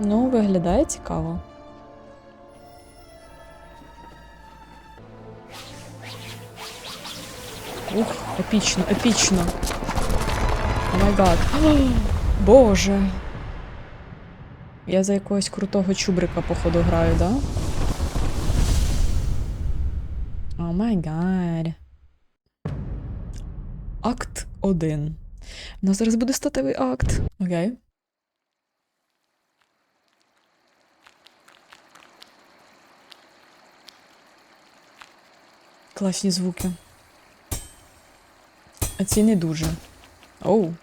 Ну, виглядає цікаво. Ух, епічно, епічно. О май гад. Боже. Я за якогось крутого чубрика, походу, граю, да? О май гад. Акт 1. У нас зараз буде статевий акт. Окей. Класні звуки. А ці не дуже. Оу.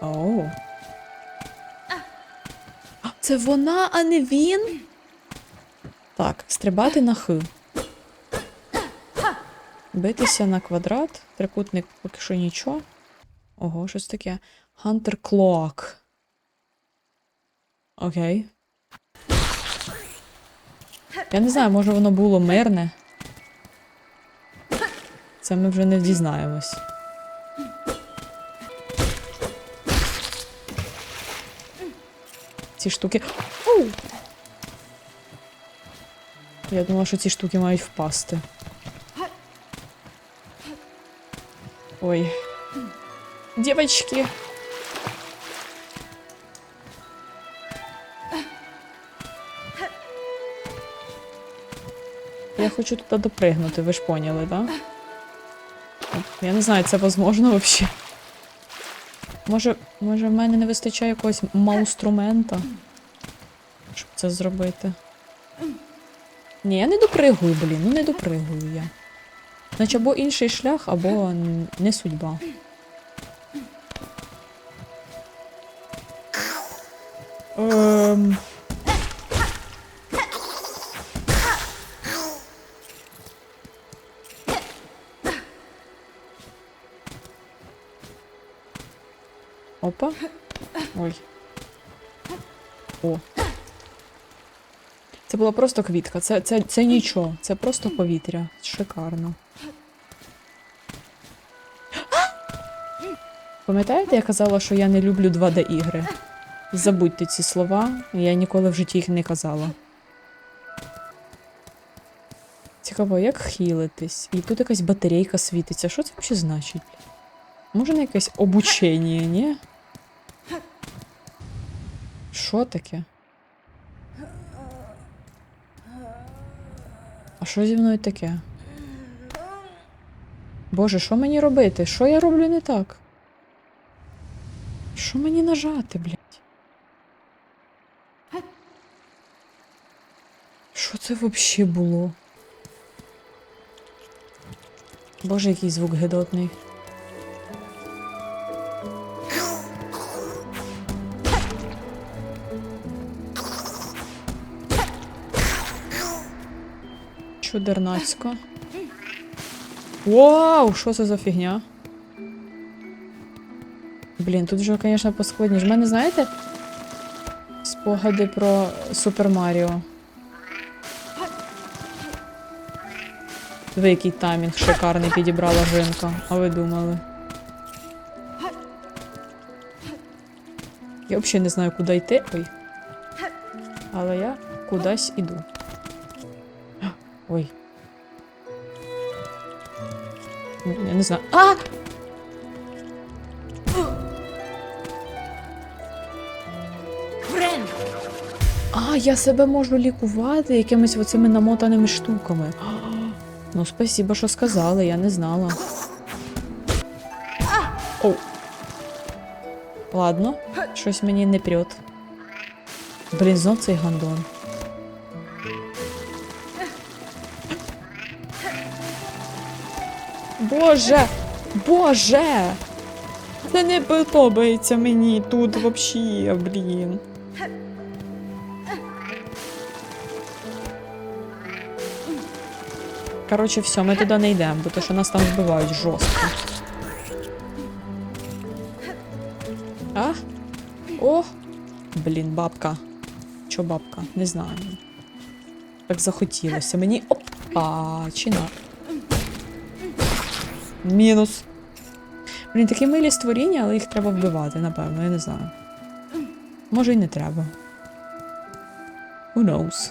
Оу. Це вона, а не він? Так, стрибати на Х. Битися на квадрат. Трикутник поки що нічого. Ого, щось таке. Hunter Cloak. Окей. Я не знаю, може воно було мирне. Це ми вже не дізнаємось. Ці штуки. Оу! Я думала, що ці штуки мають впасти. Ой. Девочки. Я хочу туди допригнути, ви ж поняли, так? Да? Я не знаю, це возможно взагалі. Може, може, в мене не вистачає якогось мауструмента, щоб це зробити. Ні, я не допригую, блін, ну не допригую я. Значить, або інший шлях, або не судьба. Ем... Опа. Ой. О. Це була просто квітка. Це, це, це нічого. Це просто повітря. Шикарно. Пам'ятаєте, я казала, що я не люблю 2D ігри? Забудьте ці слова, я ніколи в житті їх не казала. Цікаво, як хілитись? І тут якась батарейка світиться. Що це взагалі значить? Може на якесь обучення, ні? Що таке? А що зі мною таке? Боже, що мені робити? Що я роблю не так? Що мені нажати, блядь? Що це взагалі було? Боже, який звук гидотний. Чудернацько. Вау, що це за фігня? Блін, тут вже, звісно, поскладніше. В мене, знаєте, спогади про Супер Маріо. Ви який таймінг шикарний підібрала жінка. А ви думали? Я взагалі не знаю, куди йти. Ой. Але я кудись іду. Ой. Я не знаю. А! А, я себе можу лікувати якимись оцими намотаними штуками. Ну, спасибо, що сказали, я не знала. Оу. Ладно, щось мені не прет. Блін, знов цей гандон. Боже! Боже! Це не подобається мені тут взагалі, блін. Коротше, все, ми туди не йдемо, бо то що нас там вбивають жорстко. А? О! Блін, бабка. Чо бабка? Не знаю. Так захотілося. Мені. Опа! Чи на. Мінус. Блін, такі милі створіння, але їх треба вбивати, напевно, я не знаю. Може й не треба. Who knows?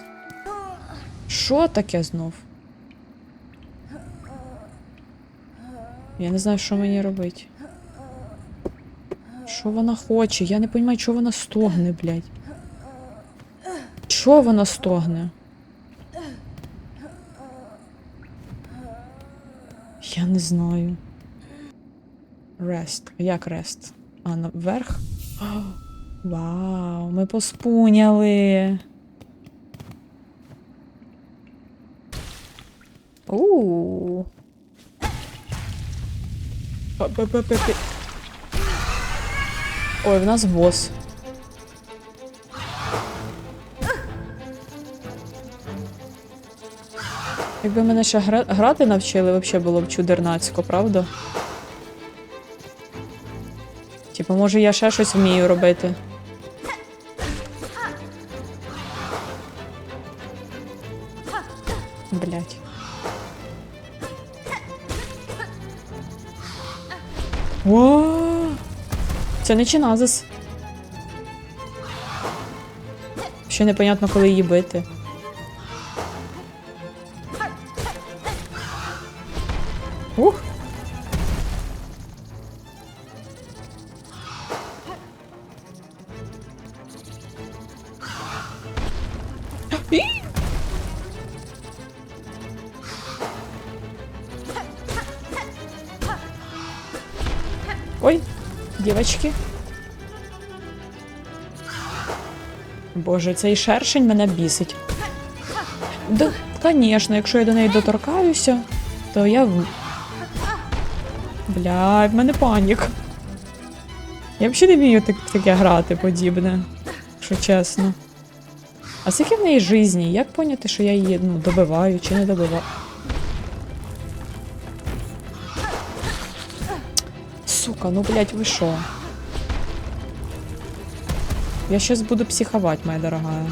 Що таке знов? Я не знаю, що мені робити. Що вона хоче? Я не розумію, чого вона стогне, блядь. Чого вона стогне? Я не знаю. Рест. Як рест? А, наверх? О, Вау, ми поспуняли. У. Ой, в нас босс. Якби мене ще грати навчили, взагалі було б чудернацько, правда? Типу, може я ще щось вмію робити. Блять. О! Це не чиназис. Ще непонятно, коли її бити. Ух! Ой, дівчатки. Боже, цей шершень мене бісить. Да, звісно, якщо я до неї доторкаюся, то я. Бля, в мене панік. Я взагалі не вмію так, таке грати подібне, якщо чесно. А скільки в неї житті? Як поняти, що я її ну, добиваю чи не добиваю? Сука, ну блять, ви що? Я сейчас буду психовать, моя дорогая.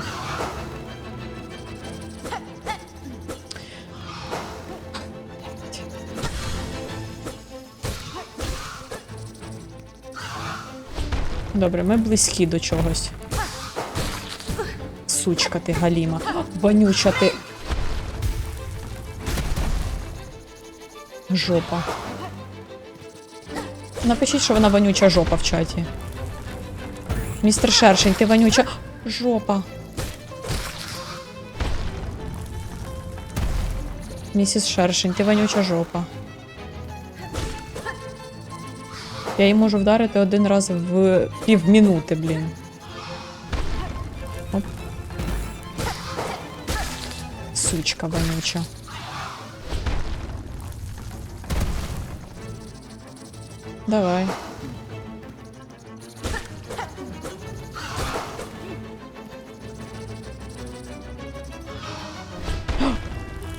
Добре, ми близькі до чогось. Сучка ти галіма. Вонюча ти. Жопа. Напишіть, що вона вонюча жопа в чаті. Містер Шершень, ти вонюча жопа. Місіс Шершень, ти вонюча жопа. Я її можу вдарити один раз в півмінути, блін. Оп. Сучка вонюча. Давай.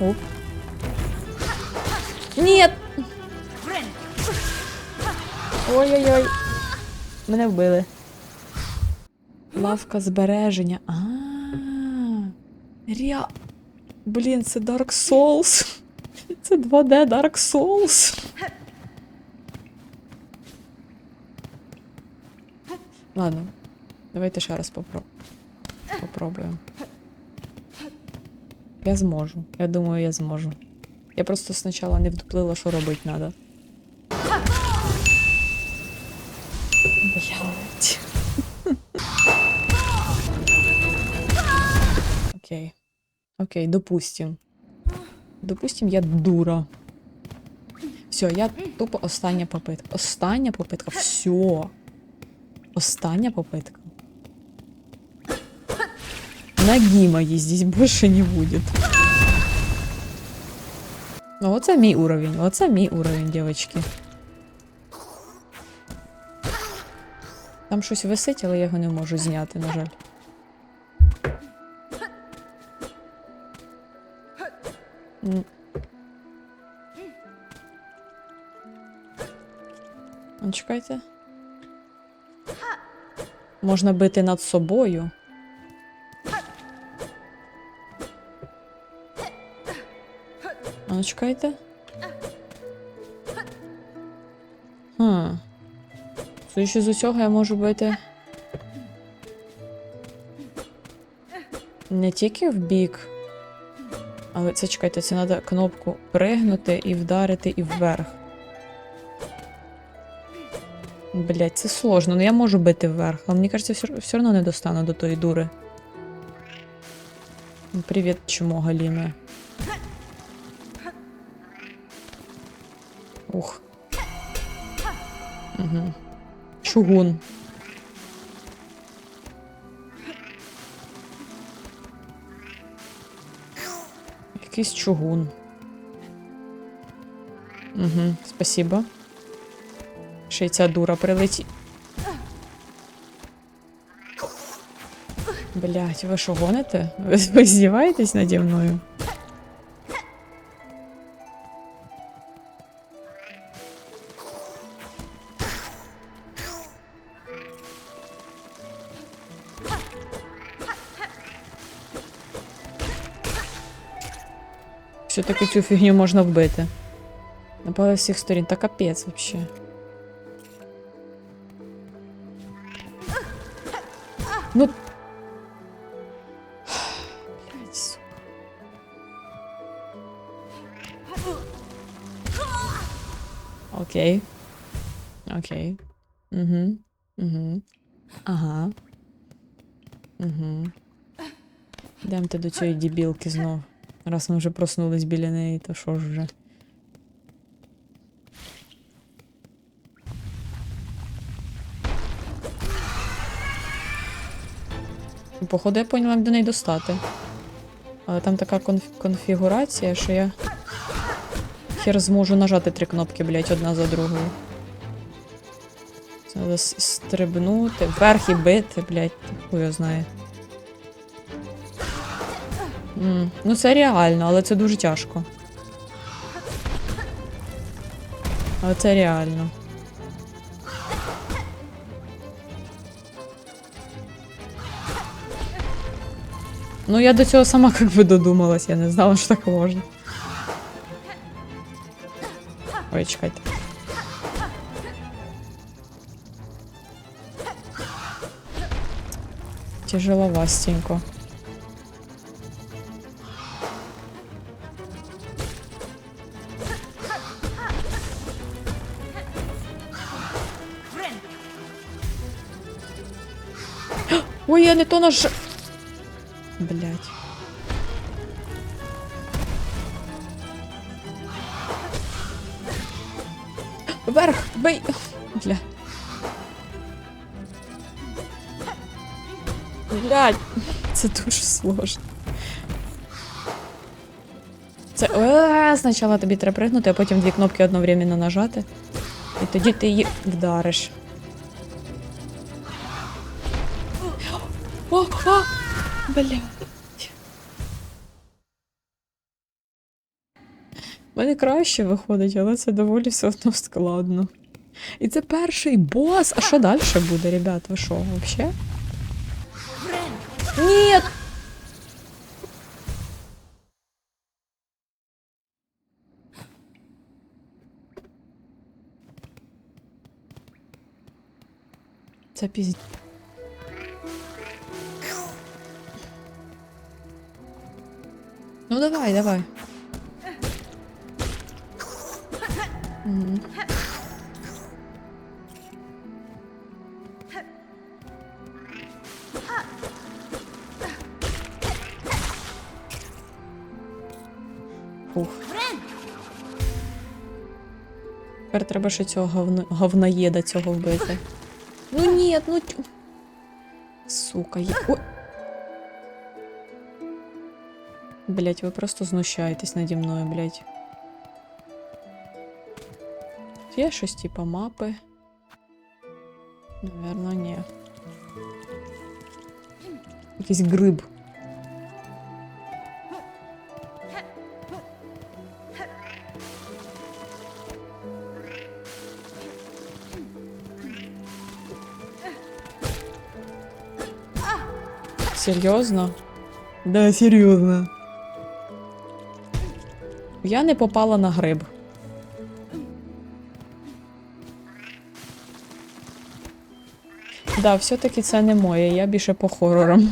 Оп. Нет! Ой-ой-ой. Мене вбили. Лавка збереження. А. Ря. Блін, це Dark Souls. Це 2D Dark Souls. Ладно, давайте ще раз попро... попробуємо. Я зможу. Я думаю, я зможу. Я просто спочатку не вдуплила, що робити треба. Блять. Окей. Окей, допустим. Допустим, я дура. Все, я тупо остання попитка. Остання попитка. Все. Остання попитка. Ноги мои здесь больше не будет. Ну, оце мій уровень. Оце мій уровень, девочки. Там щось висить, але я його не можу зняти, на жаль. А, Чекайте. Можна бити над собою. А ну чекайте. Судячи з усього, я можу бити. Не тільки в бік. Але це чекайте, це треба кнопку пригнути і вдарити і вверх. Блять, це сложно. Ну я можу бити вверх, але мені кажеться, все, все одно не достану до тої дури. Ну, Привіт, чмо, Галіна. Ух. Угу. Чугун. Якийсь чугун. Угу, спасибо. Ще й ця дура прилетить. Блять, ви що гоните? Ви здіваєтесь наді мною? Все-таки цю фігню можна вбити. Напали всіх сторін. Та капець вообще. Ну. Сука. Окей. Окей. Угу. Угу. Ага. Угу. Йдемте до цієї дібілки знов. Раз ми вже проснулись біля неї, то що ж вже. Походу, я поняла, як до неї достати. Але там така конф- конфігурація, що я хер зможу нажати три кнопки, блять, одна за другою. Це треба стрибнути, вверх і бити, блять, хуй його знає. Ну, це реально, але це дуже тяжко. Але це реально. Ну, я до цього сама как би додумалась, я не знала, що так можна. Ой, чекайте. Тяжеловастенько. Я не то наж... Блять. Вверх, бей. Бля. Блядь, це дуже сложно. Це е, спочатку тобі треба пригнути, а потім дві кнопки одновременно нажати. І тоді ти її вдариш. Блядь. У мене краще виходить, але це доволі все одно складно. І це перший бос. А що далі буде, ребят? Ви що, вообще? Ні! Це пізд... Ну давай, давай. Фух. Тепер треба ще цього говно... говноєда цього вбити. Ну ні, ну. Сука, я. Ой. Блять, ви просто знущаєтесь наді мною, блять. Є щось типа мапи? Наверно, ні. Якийсь гриб. Серйозно? Да, серйозно. Я не попала на гриб. Да, все-таки це не моє, я більше по хорорам.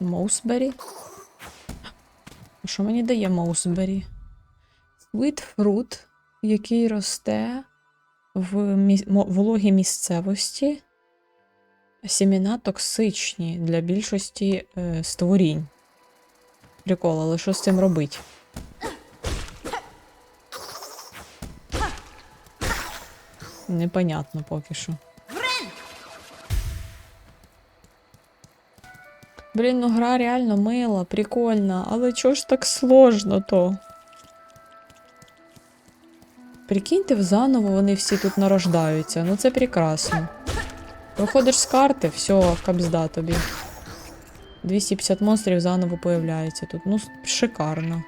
Моусбері? Що мені дає Моусбері? Sweet fruit, який росте в міс... вологій місцевості. Сімена токсичні для більшості е, створінь. Прикол, але що з цим робить? Непонятно поки що. Блін, ну гра реально мила, прикольна, але чого ж так сложно то? Прикиньте, заново вони всі тут нарождаються. Ну це прекрасно. Виходиш з карти, все, кабзда тобі. 250 монстрів заново появляється тут. Ну, шикарно.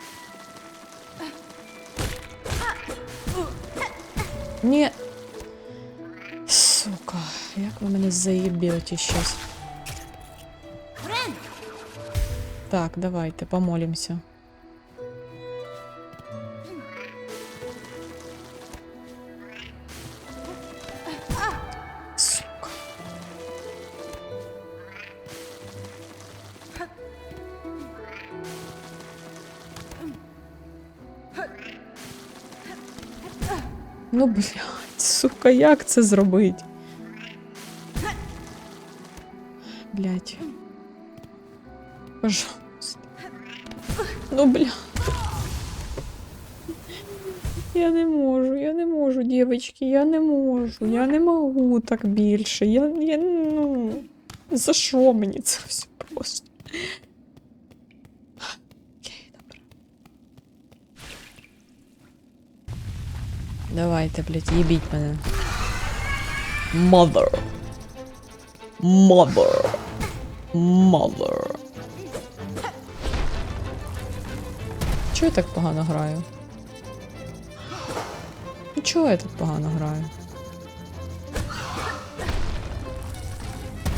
Ні. Сука, як ви мене заєбете щас. Так, давайте, помолимся. Ну, блядь, сука, як це зробить? Блядь. Пожалуйста. Ну, бля. Я не можу, я не можу, дівчатки, я не можу, я не можу так більше. Я, я ну. За що мені це все просто? Окей, добре. Давайте, блядь, їбіть мене. Mother. Mother. Mother. Чого я так погано граю? Ну, Чого я так погано граю?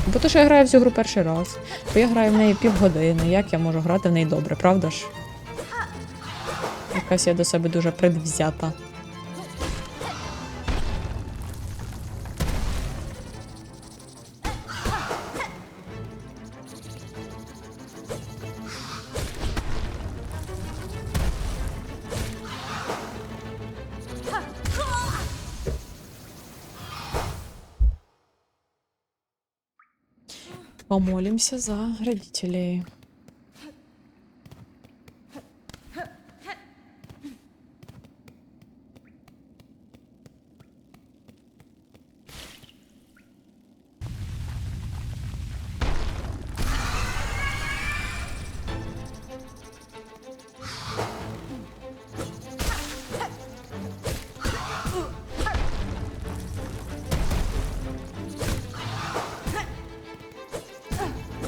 Бо то, що я граю в цю гру перший раз. Бо я граю в неї півгодини. Як я можу грати в неї добре, правда ж? Якась я до себе дуже предвзята. Помолимся за родителей.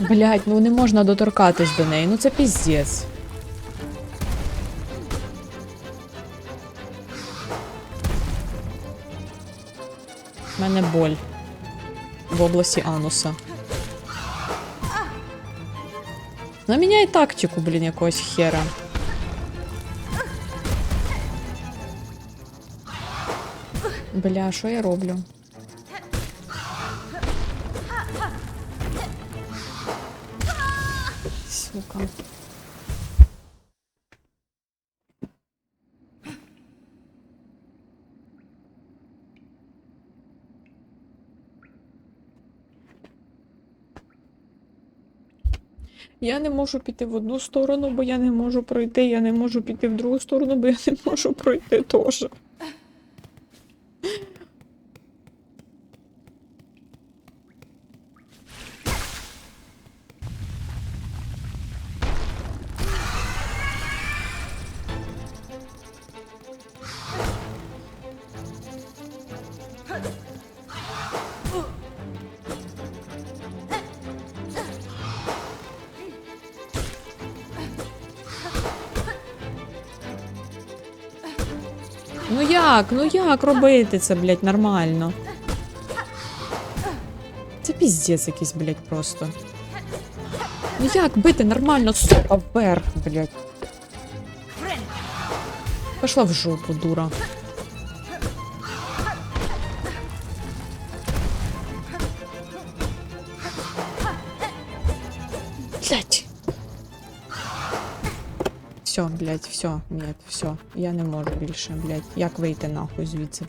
Блять, ну не можна доторкатись до неї, ну це піздець. У мене боль в області ануса. Ну, міняй тактику, блін, якогось хера. Бля, що я роблю? Я не можу піти в одну сторону, бо я не можу пройти. Я не можу піти в другу сторону, бо я не можу пройти теж. Ну як? Ну як робити це, блядь, нормально? Це піздець якийсь, блядь, просто. Ну як бити нормально, сука, вверх, блядь. Пошла в жопу, дура. Блядь, все, нет, все. Я не можу більше, блядь. Як вийти нахуй звідси?